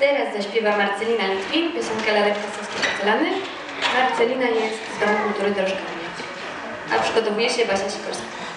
Teraz zaśpiewa Marcelina Litwin, piosenkę Lalek Kasowskiej Porcelany. Marcelina jest z Domu Kultury Drożkowej, a przygotowuje się Basia Sikorska.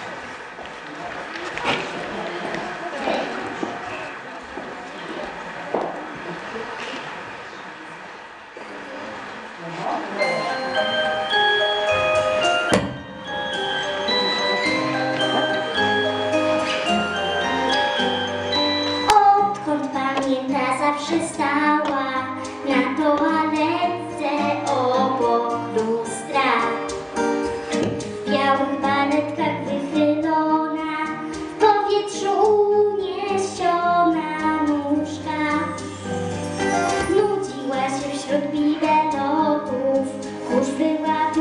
odbite loków, kurz była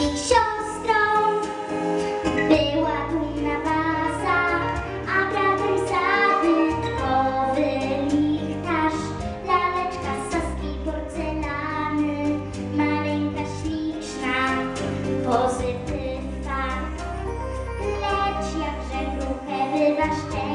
wszystkich siostrą. Była dumna masa, a bratem zabytkowy lichtarz. Laleczka z saskiej porcelany, maleńka śliczna, pozytywna. Lecz jakże gruchę bywa.